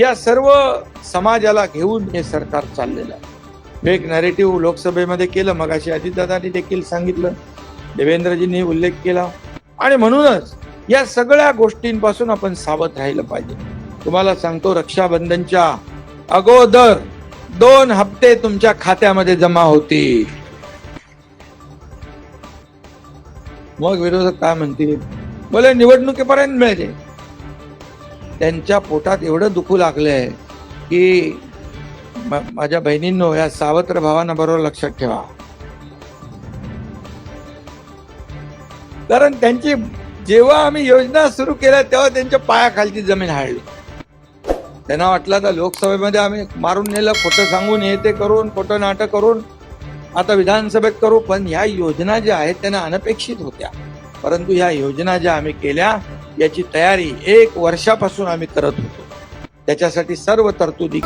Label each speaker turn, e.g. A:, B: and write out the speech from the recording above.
A: या सर्व समाजाला घेऊन हे सरकार चाललेलं आहे. एक नॅरेटिव्ह लोकसभेमध्ये केलं मग अशी अजितदादांनी देखील सांगितलं देवेंद्रजींनी उल्लेख केला. आणि म्हणूनच या सगळ्या गोष्टींपासून आपण सावध राहिलं पाहिजे. तुम्हाला सांगतो रक्षाबंधनच्या अगोदर दोन हप्ते तुमच्या खात्यामध्ये जमा होतील. मग विरोधक काय म्हणतील? बोले निवडणुकीपर्यंत मिळते त्यांच्या पोटात एवढं दुखू लागलंय की माझ्या बहिणींनो या सावत्र भावांना बरोबर लक्षात ठेवा. कारण त्यांची जेव्हा आम्ही योजना सुरू केल्या तेव्हा त्यांच्या पायाखालची जमीन हाळली. त्यांना वाटलं आता लोकसभेमध्ये आम्ही मारून नेलं खोटं सांगून हे ते करून खोटं नाटक करून आता विधानसभेत करू पण ह्या योजना ज्या आहेत त्यांना अनपेक्षित होत्या. परंतु ह्या योजना ज्या आम्ही केल्या याची तयारी एक वर्षापासून आम्ही करत होतो. त्याच्यासाठी सर्व तरतुदी